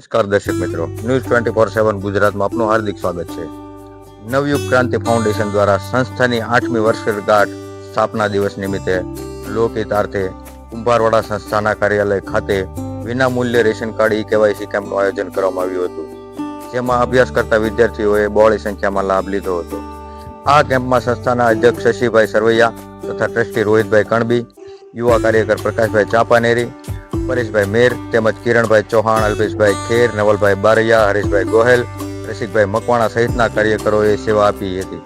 નમસ્કાર દર્શક મિત્રો. ન્યૂઝ ટ્વેન્ટી ફોર સેવન ગુજરાતમાં આપનું હાર્દિક સ્વાગત છે. નવયુગ ક્રાંતિ ફાઉન્ડેશન દ્વારા સંસ્થાની આઠમી વર્ષગાંઠ સ્થાપના દિવસ નિમિત્તે લોકહિતાર્થે કુંભારવાડા સંસ્થાના કાર્યાલય ખાતે વિનામૂલ્યે રેશન કાર્ડ ઈ કેવાયસી કેમ્પનું આયોજન કરવામાં આવ્યું હતું. જેમાં અભ્યાસ કરતા વિદ્યાર્થીઓએ બહોળી સંખ્યામાં લાભ લીધો હતો. આ કેમ્પમાં સંસ્થાના અધ્યક્ષ શશીભાઈ સરવૈયા તથા ટ્રસ્ટી રોહિતભાઈ કણબી, યુવા કાર્યકર પ્રકાશભાઈ ચાંપાનેરી પરેશભાઈ મેર તેમજ કિરણભાઈ ચૌહાણ, અલ્પેશભાઈ ખેર, નવલભાઈ બારૈયા, હરીશભાઈ ગોહેલ, રસિકભાઈ મકવાણા સહિતના કાર્યકરોએ સેવા આપી હતી.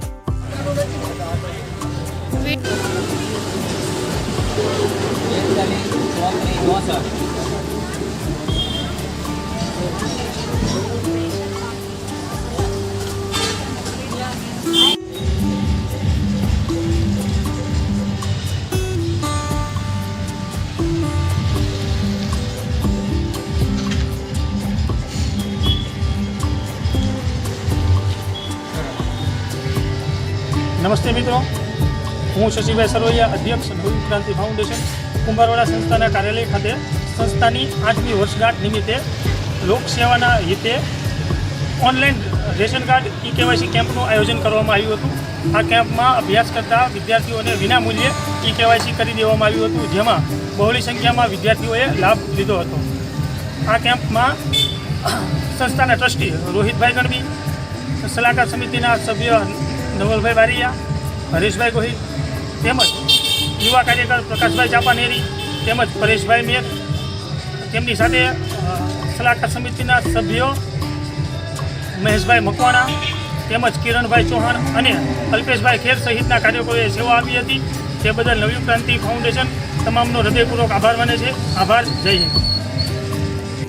નમસ્તે મિત્રો. હું શશીભાઈ સરવૈયા અધ્યક્ષ નવી ક્રાંતિ ફાઉન્ડેશન, કુંભારવાડા સંસ્થાના કાર્યાલય ખાતે સંસ્થાની આઠમી વર્ષગાંઠ નિમિત્તે લોકસેવાના હિતે online ration card e KYC કેમ્પનું આયોજન કરવામાં આવ્યું હતું. આ કેમ્પમાં અભ્યાસ કરતા વિદ્યાર્થીઓને વિનામૂલ્યે ઈ કેવાયસી કરી દેવામાં આવ્યું હતું, જેમાં બહોળી સંખ્યામાં વિદ્યાર્થીઓએ લાભ લીધો હતો. આ કેમ્પમાં સંસ્થાના ટ્રસ્ટી રોહિતભાઈ ગણવી, સલાહકાર સમિતિના સભ્ય નવલભાઈ બારીયા, હરીશભાઈ ગોહિલ, તેમજ યુવા કાર્યકર પ્રકાશભાઈ ચાપાનેરી, તેમજ પરેશભાઈ મેર, તેમની સાથે સલાહકાર સમિતિના સભ્યો મહેશભાઈ મકવાણા, તેમજ કિરણભાઈ ચૌહાણ અને અલ્પેશભાઈ ખેર સહિતના કાર્યકરોએ સેવા આપી હતી. તે બદલ નવી ક્રાંતિ ફાઉન્ડેશન તમામનો હૃદયપૂર્વક આભાર માને છે. આભાર. જય હિન્દ.